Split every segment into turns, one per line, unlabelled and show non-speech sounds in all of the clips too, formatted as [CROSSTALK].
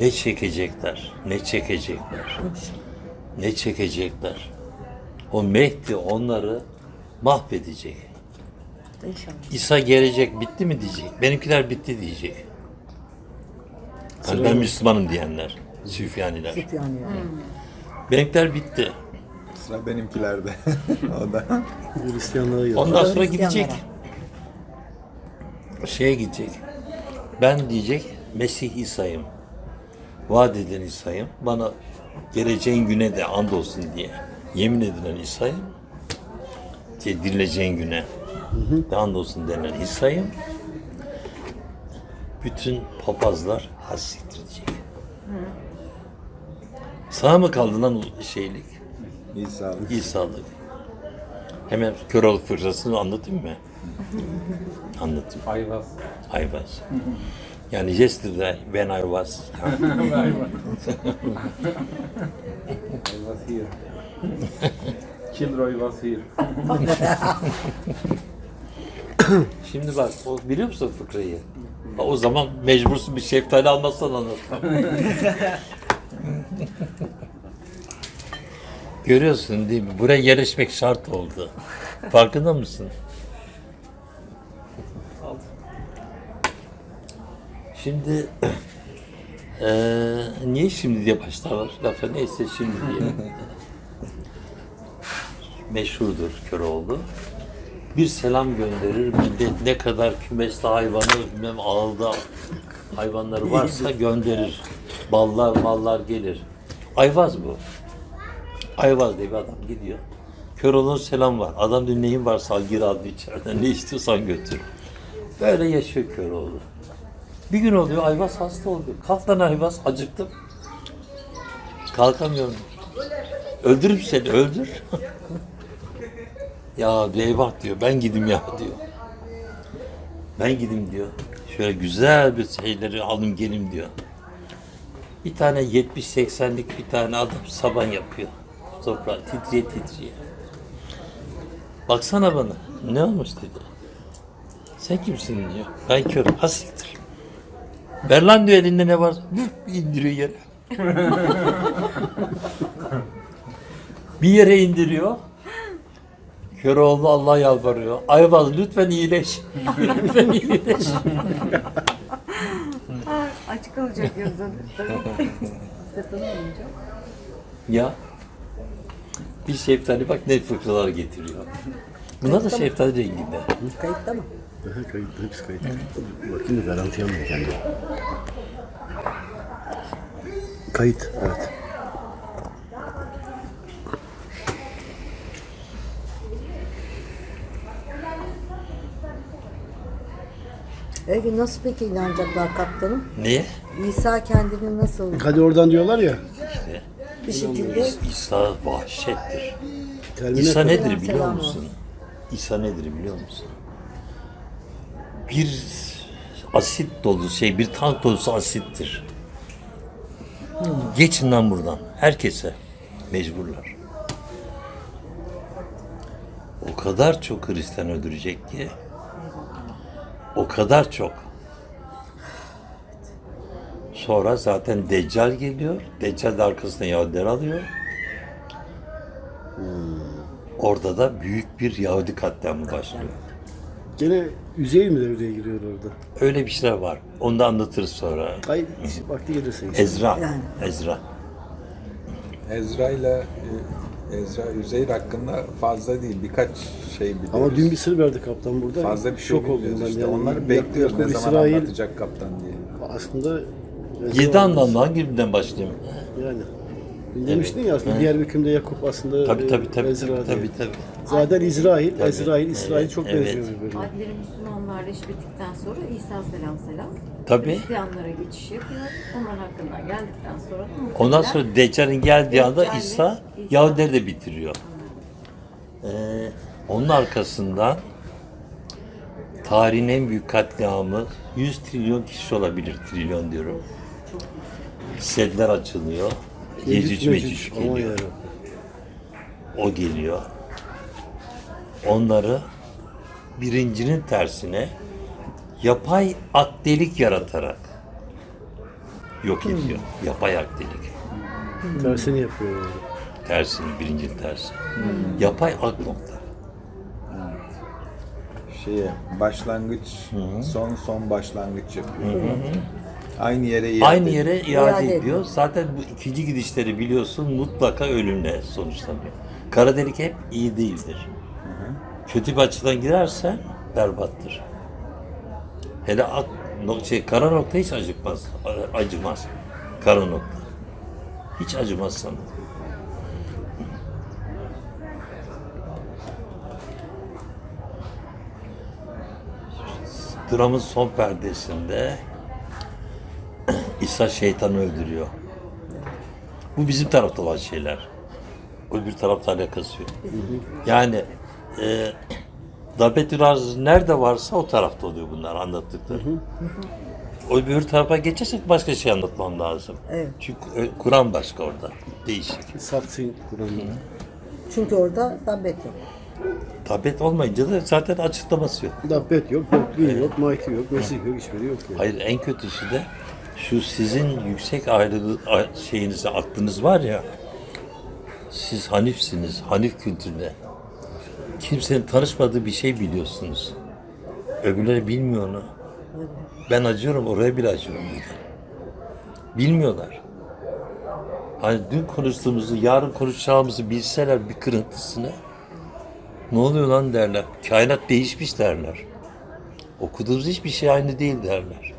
Ne çekecekler, ne çekecekler, ne çekecekler. O Mehdi onları mahvedecek.
İnşallah.
İsa gelecek, bitti mi diyecek. Benimkiler bitti diyecek. Hani ben Müslümanım diyenler, Süfyaniler.
Süt yani.
Benimkiler bitti.
Sıra benimkilerde. [LAUGHS] o da.
Hristiyanlara geldi.
Ondan sonra gidecek. Şeye gidecek. Ben diyecek Mesih İsa'yım. Vaat eden İsa'yım. Bana geleceğin güne de andolsun diye yemin edilen İsa'yım. Diye dirileceğin güne de andolsun denen İsa'yım. Bütün papazlar hassiktir diyecek. Sağ mı kaldı lan şeylik?
İsa.
İsa'lık. Hemen Köroğlu fıkrasını anlatayım mı? Anlatayım.
Ayvaz.
Was. Yani yesterday when I was. [LAUGHS]
I was here. Kilroy was here. [LAUGHS]
Şimdi bak o biliyor musun fıkrayı? Ha, O zaman mecbursun bir şeftali almazsan anlatmam. [LAUGHS] Görüyorsun değil mi? Buraya yerleşmek şart oldu. Farkında mısın? Şimdi [CLEARS THROAT] eee niye şimdi diye başlar lafa neyse şimdi diye. [LAUGHS] Meşhurdur Köroğlu. Bir selam gönderir millet ne kadar kümesli hayvanı bilmem ağılda hayvanları varsa gönderir. Ballar mallar gelir. Ayvaz bu. Ayvaz diye bir adam gidiyor. Köroğlu'nun selam var. Adam diyor neyin varsa al gir al içeriden. Ne istiyorsan götür. Böyle yaşıyor Köroğlu. Bir gün oluyor Ayvaz hasta oluyor. Kalk lan Ayvaz acıktım. Kalkamıyorum. Öldürürüm seni öldür. [LAUGHS] ya eyvah diyor ben gideyim ya diyor. Ben gideyim diyor. Şöyle güzel bir şeyleri alayım gelim diyor. Bir tane 70-80'lik bir tane adam saban yapıyor. Toprağı titriye titriye. Baksana bana. Ne olmuş dedi. Sen kimsin diyor. Ben körüm. Ha siktir. Ver lan diyor elinde ne var. Vüf, indiriyor yere. bir yere indiriyor. Köroğlu Allah yalvarıyor. Ayvaz lütfen iyileş. [LAUGHS] lütfen iyileş.
Açık olacak yazın. [LAUGHS]
Ya. Bir şeftali bak ne fıkralar getiriyor. Buna da şeftali renginde.
Kayıtta mı?
Aha, kayıt, hepsi kayıt. Bakayım da garanti almayayım kendimi. Kayıt, evet.
Öyle nasıl peki inanacaklar kaptanım?
Niye?
İsa kendini nasıl
Hadi oradan diyorlar ya.
İşte
bir şekilde
İsa vahşettir.
Termine
İsa nedir biliyor musun? İsa nedir biliyor musun? Bir asit dolu şey, bir tank dolusu asittir. Geçin lan buradan. Herkese mecburlar. O kadar çok Hristiyan öldürecek ki. O kadar çok. Sonra zaten Deccal geliyor. Deccal de arkasına Yahudiler alıyor. Orada da büyük bir Yahudi katliamı başlıyor.
Gene Üzeyir mi devreye giriyor orada?
Öyle bir şeyler var. Onu da anlatırız sonra.
Ay vakti gelirse.
Ezra.
Yani.
Ezra.
Ezra ile e, Ezra Üzeyir hakkında fazla değil. Birkaç şey biliyoruz.
Ama dün bir sır verdi kaptan burada.
fazla bir şey
Şok oldum ben.
işte.
Yani
Onları bekliyoruz ne
Yakup
zaman
İsrail
anlatacak kaptan diye.
aslında
Yedi anlamda hangi birinden başlayayım?
yani. Demiştin ya aslında diğer hükümde Yakup aslında
Tabii
e,
tabii tabii
Ezra
tabii tabii. tabii.
Zaten İsrail,
Tabii.
İsrail, İsrail
Evet,
çok
evet.
benziyor birbirine.
Adleri Müslümanlarla iş bittikten sonra İsa selam selam.
Tabii.
Hristiyanlara geçiş yapıyor. Onlar hakkından geldikten sonra da
Ondan sonra Deccal'in geldiği anda İsa
İsa-
Yahudileri de bitiriyor. Ee, onun arkasından tarihin en büyük katliamı 100 trilyon kişi olabilir. Trilyon diyorum. Sedler açılıyor. Yecüc Mecüc geliyor. O geliyor. Onları birincinin tersine yapay akdelik yaratarak yok ediyor. Yapay ak dedik.
Tersini yapıyor. yani.
Tersini, bilincin tersi. Yapay ak nokta.
Şeye başlangıç, son son başlangıç yapıyor. Aynı yere iade
Aynı yere iade
İade
ediyor.
ediyor.
Zaten bu ikinci gidişleri biliyorsun mutlaka ölümle sonuçlanıyor. Kara delik hep iyi değildir. Kötü bir açıdan girerse berbattır. Hele ak, şey, kara nokta hiç acıkmaz, acımaz. Kara nokta. Hiç acımaz sana. Dramın son perdesinde İsa şeytanı öldürüyor. Bu bizim tarafta olan şeyler. O bir tarafta alakası yok. Yani e, Dabet Raz nerede varsa o tarafta oluyor bunlar anlattıkları. O bir tarafa geçersek başka şey anlatmam lazım.
Evet.
Çünkü e, Kur'an başka orada. Değişik.
Satsin Kur'an'da.
Çünkü orada dabbet yok.
Tabet olmayınca da zaten açıklaması yok.
Dabbet yok, Dokbin yok, Maiti yok, Mesih yok, hiçbiri yok. Yani.
Hayır en kötüsü de şu sizin yüksek ayrılığı şeyinize aklınız var ya siz Hanifsiniz. Hanif kültürüne. Kimsenin tanışmadığı bir şey biliyorsunuz. Öbürleri bilmiyor onu. Ben acıyorum oraya bile acıyorum burada. Bilmiyorlar. Hani dün konuştuğumuzu, yarın konuşacağımızı bilseler bir kırıntısını ne oluyor lan derler. Kainat değişmiş derler. Okuduğumuz hiçbir şey aynı değil derler.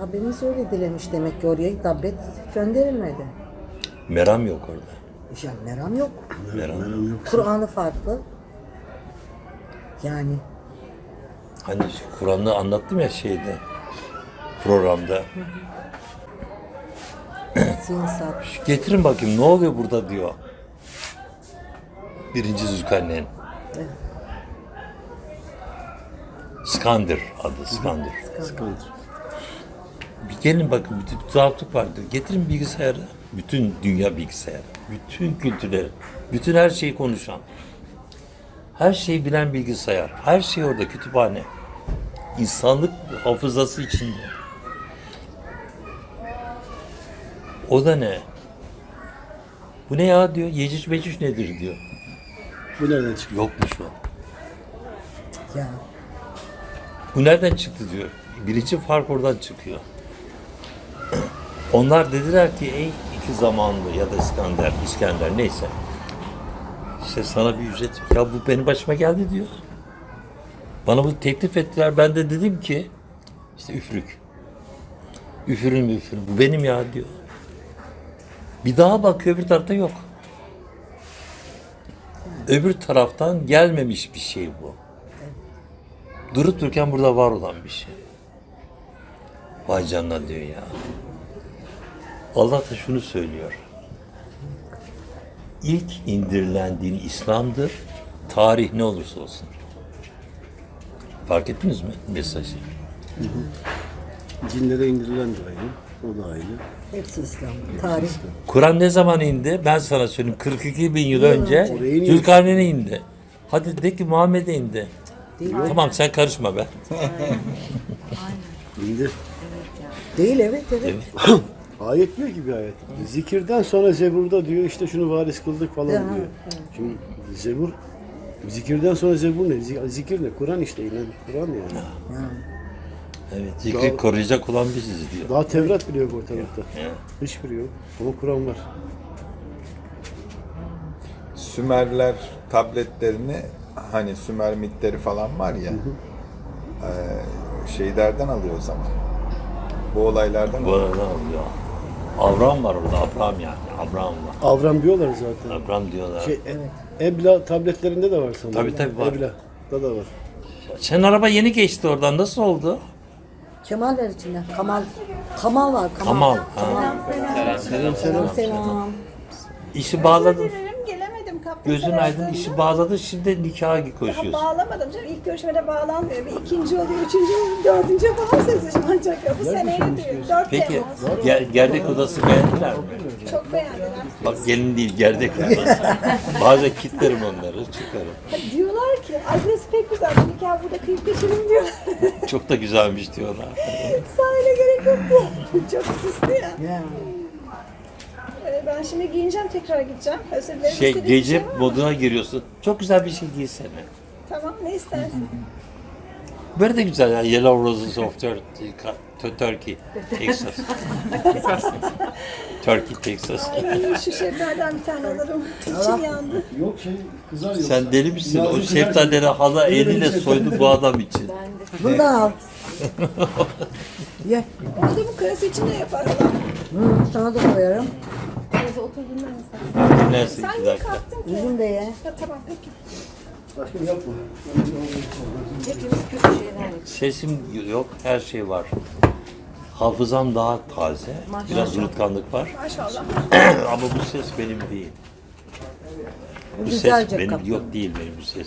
Rabbimiz öyle dilemiş demek ki oraya dabbet gönderilmedi.
Meram yok orada.
Yani meram yok.
Meram.
Meram yok.
Kur'an'ı farklı. Yani
Hani şu Kur'an'ı anlattım ya şeyde programda. [CLEARS THROAT] Şu Getirin bakayım ne oluyor burada diyor. Birinci Zülkarneyn. Skandır adı Skandır.
Sıkıntı.
Bir gelin bakın bütün bir tuhaflık var diyor. Getirin bilgisayarı. Bütün dünya bilgisayarı. Bütün kültürleri. Bütün her şeyi konuşan. Her şeyi bilen bilgisayar. Her şey orada kütüphane. İnsanlık hafızası içinde. O da ne? Bu ne ya diyor. Yecüc mecüc nedir diyor.
Bu nereden çıkıyor?
Yokmuş o.
Ya
Bu nereden çıktı diyor. Birinci fark oradan çıkıyor. Onlar dediler ki ey iki zamanlı ya da İskender, İskender neyse. İşte sana bir ücret. Ya bu benim başıma geldi diyor. Bana bu teklif ettiler. Ben de dedim ki işte üfürük. Üfürün üfürün. Bu benim ya diyor. Bir daha bakıyor bir tarafta yok. Öbür taraftan gelmemiş bir şey bu. Durup dururken burada var olan bir şey. Vay canına diyor ya. Allah da şunu söylüyor. İlk indirilen din İslam'dır. Tarih ne olursa olsun. Fark ettiniz mi mesajı?
Cinlere indirilen de aynı. O da aynı.
hepsi İslam. Tarih.
Kur'an ne zaman indi? Ben sana söyleyeyim. 42 bin yıl önce. Zülkarneyn'e indi. Hadi de ki Muhammed'e indi. Tamam sen karışma be.
İndir.
Değil evet evet.
Evet. [COUGHS]
Ayet diyor ki bir ayet. Zikirden sonra Zebur'da diyor işte şunu varis kıldık falan diyor. Şimdi Zebur zikirden sonra Zebur ne? Zi- Zikir ne? Kur'an işte yine Kur'an yani.
Evet, zikri koruyacak olan biziz diyor.
Daha Tevrat bile yok ortalıkta. Hiçbiri yok. Ama Kur'an var.
Sümerler tabletlerini hani Sümer mitleri falan var ya eee, şeylerden alıyor o zaman. Bu olaylardan
Bu arada alıyor. Avram var orada. Abraham yani. Abraham var.
Avram diyorlar zaten.
Abraham diyorlar.
Şey, e- Ebla tabletlerinde de var sanırım.
Tabii, tabii var.
Ebla'da da var.
Sen araba yeni geçti oradan. Nasıl oldu?
Kemal var içinde. Kamal. Kamal var. Kamal.
Kamal. Ha.
Selam selam.
İşi bağladın. Gözün aydın işi bağladın. Şimdi nikaha koşuyorsun.
Bağlamadım canım. İlk görüşmede bağlanmıyor. Bir ikinci oluyor, üçüncü oluyor, dördüncü falan sözleşme ancak. ya. Bu seneyi diyor. Dört
Peki
Temmuz.
ger- gerdek odası beğendiler mi?
Çok beğendiler.
Bak gelin değil gerdek [LAUGHS] odası. Bazen kitlerim onları çıkarım.
Ha, Diyorlar ki, ay burası pek güzel. Nikah burada kıyıp geçelim diyor.
Çok da güzelmiş diyorlar.
Sahile gerek yok diyor. Çok süslü ya.
Ya.
Ben şimdi giyineceğim tekrar gideceğim. Özür dilerim.
Şey
İstediğin
gece
var mı?
moduna giriyorsun. Çok güzel bir şey giysene.
Tamam ne istersin? [LAUGHS]
Böyle de güzel ya. Yellow Roses of Tur- Tur- Turkey, Texas. [LAUGHS] Turkey, Texas.
Ay şu şeflerden bir tane alırım. İçim yandı.
Yok şey kızar yok.
Sen deli misin? O
Yazık
şeftalileri hala eliyle
şey.
soydu bu adam için.
Bundan al. [LAUGHS] Ye.
Da bu karası için de yapar.
Hı, sana da koyarım.
Teyze otur dinlen sen.
Neyse
Sen
iki
niye
dakika.
kalktın ki?
Üzüm de ye.
Ya, tamam peki.
Başka yapma.
Hepimiz kötü şeyler yapıyoruz.
Sesim yok, her şey var. Hafızam daha taze. Biraz unutkanlık var.
Maşallah. [CLEARS THROAT]
Ama bu ses benim değil. Bu ses
Güzelce
benim
kaptın.
yok değil benim bu ses.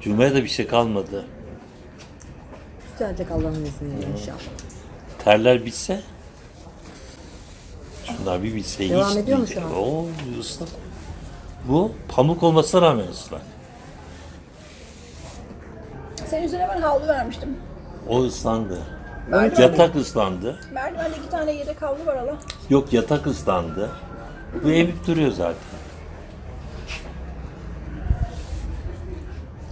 Cuma'ya da bir şey kalmadı.
Güzelce Allah'ın izniyle inşallah.
Terler bitse şunlar bir bitse
Devam
hiç
ediyor mu şu an?
Oo ıslak. Bu pamuk olmasına rağmen ıslak.
Senin üzerine ben havlu vermiştim.
O ıslandı.
Merdiven,
Yatak ıslandı.
merdivende iki tane yedek havlu var hala.
Yok yatak ıslandı. Bu emip duruyor zaten.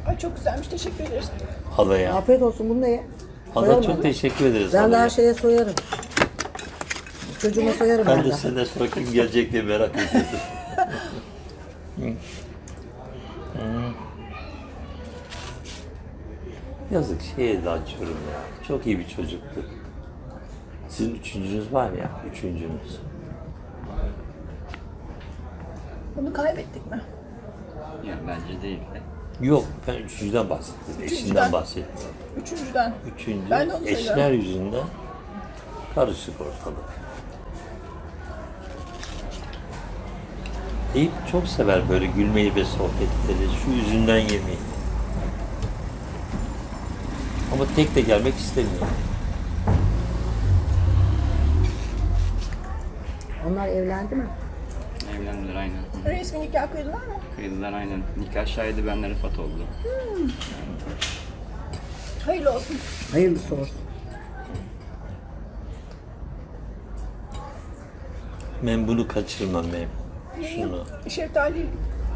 Ay çok güzelmiş teşekkür ederiz.
Halaya.
Afiyet olsun bunu da ye.
Hala
Koyalım
çok teşekkür ederiz
Ben
halaya.
her şeye soyarım. Çocuğuma soyarım
Ben
ben
de
de.
senden sonra kim gelecek diye merak ediyordum. Yazık şeye de açıyorum ya. Çok iyi bir çocuktu. Sizin üçüncünüz var ya, üçüncünüz.
Bunu kaybettik mi?
Yani bence değil.
Yok, ben üçüncüden bahsettim. Eşinden bahsettim.
Üçüncüden.
Üçüncü,
Ben de onu
eşler
söylüyorum.
yüzünden karışık ortalık. Eyüp çok sever böyle gülmeyi ve sohbetleri, şu yüzünden yemeyi. Ama tek de gelmek istemiyor.
Onlar evlendi mi?
Evlendiler aynen.
Resmi nikah kıydılar mı?
Kıydılar aynen. Nikah şahidi benle Rıfat oldu.
Hayırlı olsun.
Hayırlısı olsun.
Ben bunu kaçırmam ben. Şunu.
Şeftali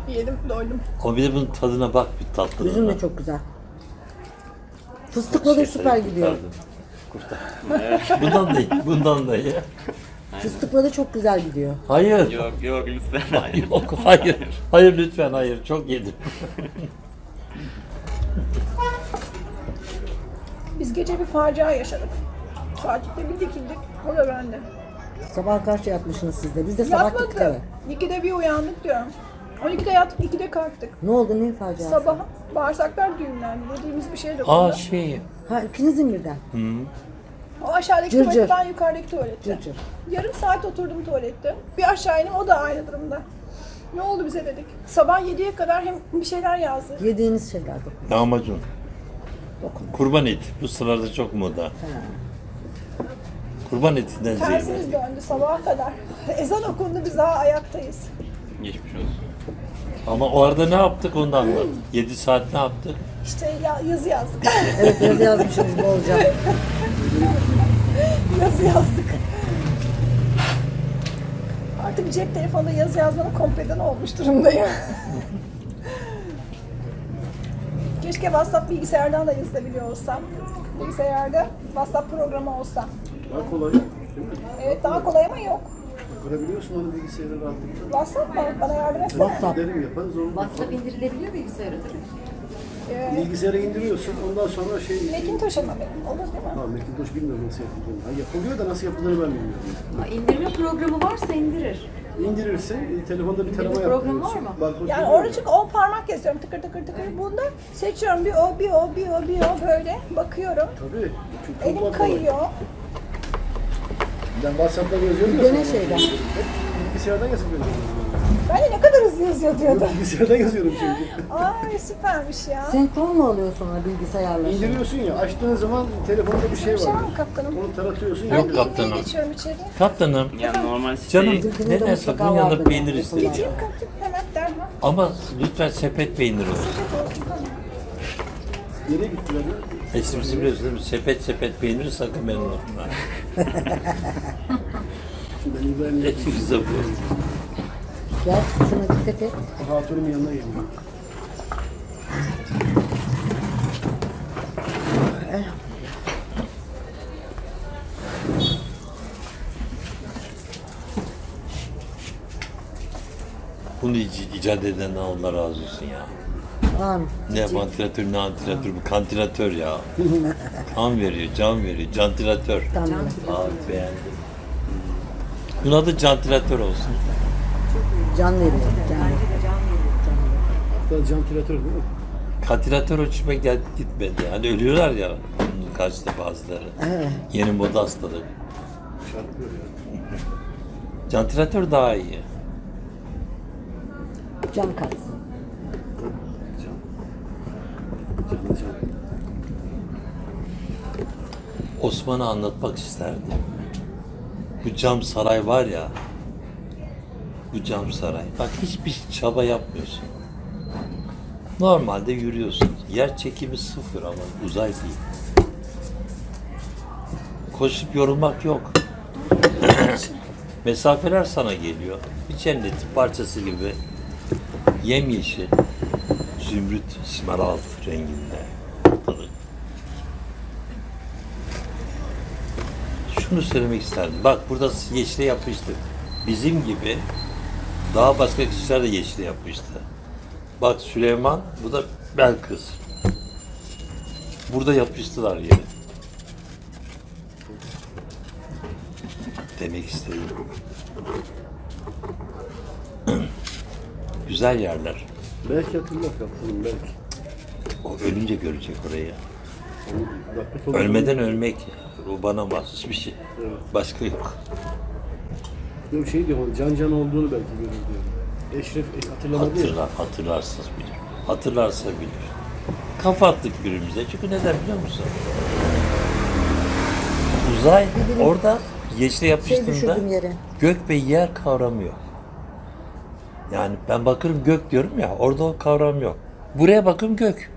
yedim doydum.
Ama bir de bunun tadına bak bir tatlılığına.
Üzüm de çok güzel. Fıstıkla da süper gidiyor.
Kurtardım. Kurtardım. bundan da iyi, bundan da iyi.
Fıstıkla da çok güzel gidiyor.
Hayır.
Yok yok lütfen hayır.
Yok, hayır. Hayır lütfen hayır. Çok yedim.
Biz gece bir facia yaşadık. Fatih'te bir dikildik. O da bende.
Sabah kaç yatmışsınız siz de? Biz de sabah gittik eve.
2'de bir uyandık diyorum. 12'de yattık, 2'de kalktık.
Ne oldu ne faciası?
Sabah bağırsaklar düğümlendi. Dediğimiz bir şey de
Aa
oldu.
şey.
Ha ikinizin birden.
O aşağıdaki
Cır cır.
ben yukarıdaki tuvalette.
Cır cır.
Yarım saat oturdum tuvalette. Bir aşağı indim, o da aynı durumda. Ne oldu bize dedik. Sabah 7'ye kadar hem bir şeyler yazdı.
Yediğiniz şeyler dokun.
Lahmacun.
dokun.
Kurban eti. Bu sıralarda çok moda. Kurban etinden zevk.
Tersiniz döndü sabaha kadar. Ezan okundu, biz daha ayaktayız.
Geçmiş olsun.
Ama o arada ne yaptık onu da anlat. 7 saat ne yaptık?
İşte ya, yazı yazdık. [LAUGHS]
Evet yazı yazmışsınız bolca. [LAUGHS]
yazı yazdık. Artık cep telefonunda yazı yazmanın kompleden olmuş durumdayım. [LAUGHS] Keşke WhatsApp bilgisayardan da yazılabiliyor olsam. Bilgisayarda WhatsApp programı olsa.
Daha kolay. Değil mi?
Evet daha kolay ama yok.
Kurabiliyorsun onu bilgisayara rahatlıkla.
WhatsApp var bana yardım etsene.
WhatsApp.
Derim yaparız onu.
WhatsApp indirilebiliyor bilgisayara tabii.
Ee,
Bilgisayara indiriyorsun. Ondan sonra şey...
Macintosh'a mı benim? Olur değil mi?
Ha Macintosh bilmiyorum nasıl yapıldığını. Ha, yapılıyor da nasıl yapıldığını ben bilmiyorum.
Ama indirme programı varsa indirir.
İndirirse e, telefonda bir tarama
program
yaptırıyorsun.
var mı?
Barkod
Yani orada çünkü 10 parmak yazıyorum tıkır tıkır tıkır. Bunda seçiyorum bir o bir o bir o bir o böyle bakıyorum.
Tabii. Çok, çok
Elim
kolay.
kayıyor.
Ben WhatsApp'tan yazıyorum ya.
Gene
sana.
şeyden.
Bilgisayardan yazıyorum.
Ben de ne kadar hızlı yazıyor diyordum.
Bilgisayardan yazıyorum çünkü.
Ay süpermiş ya.
Senkron mu oluyor sonra bilgisayarla?
İndiriyorsun ya, açtığın zaman telefonda bir şey
Bir şey var
var.
mı kaptanım?
Onu taratıyorsun.
Ben
Yok kaptanım.
geçiyorum içeri.
Kaptanım.
Yani normal siteyi
Canım
Bizimkinde
ne
de
derse bunun yanında peynir istedim.
Geçeyim kaptım hemen derhal.
Ama lütfen sepet peyniri olsun.
Nereye gittiler ya?
Hepsi biliyorsunuz değil mi? Sepet sepet peynir sakın memnun olma.
Ben İbrahim'le [LAUGHS]
Hepimize bu.
Gel şuna dikkat et.
Hatun'un yanına geldim.
Bunu ic- icat eden Allah razı olsun ya.
Amin.
Ne vantilatör ne antilatör bu kantilatör ya. [LAUGHS] kan veriyor, can veriyor. Cantilatör.
Tamam.
Abi beğendim. Bunun adı cantilatör olsun.
Can veriyor. Can veriyor.
Hatta can tiratör değil mi?
Kantilatör hoşuma gel gitmedi. Hani ölüyorlar ya. Bunun kaçta bazıları.
Evet.
Yeni moda hastalığı.
Çarpıyor ya.
Cantilatör daha iyi.
Can kalsın.
Can.
Osman'ı anlatmak isterdim. Bu cam saray var ya. Bu cam saray. Bak hiçbir çaba yapmıyorsun. Normalde yürüyorsun. Yer çekimi sıfır ama uzay değil. Koşup yorulmak yok. Mesafeler sana geliyor. Bir cennetin parçası gibi. Yemyeşil. Zümrüt, smaralt renginde. şunu söylemek isterdim. Bak burada yeşile yapmıştık. Bizim gibi daha başka kişiler de yeşile yapmıştı. Bak Süleyman, bu da Belkıs. Burada yapıştılar yeri. Demek istedim. [CLEARS THROAT] Güzel yerler.
Belki hatırlar kaptanım belki.
O ölünce görecek orayı.
Rahmet.
Ölmeden ölmek. O bana mahsus bir şey.
Evet.
Başka yok.
Yok şey diyor, can can olduğunu belki görür diyor. Eşref e, hatırlamadı ya.
Hatırlar, hatırlarsız bilir. Hatırlarsa bilir. Kafa attık birbirimize. Çünkü neden biliyor musun? Uzay orada yeşile
Şey
yapıştığında
düşürdüm yere.
gök ve yer kavramı yok. Yani ben bakırım gök diyorum ya orada o kavram yok. Buraya bakın gök.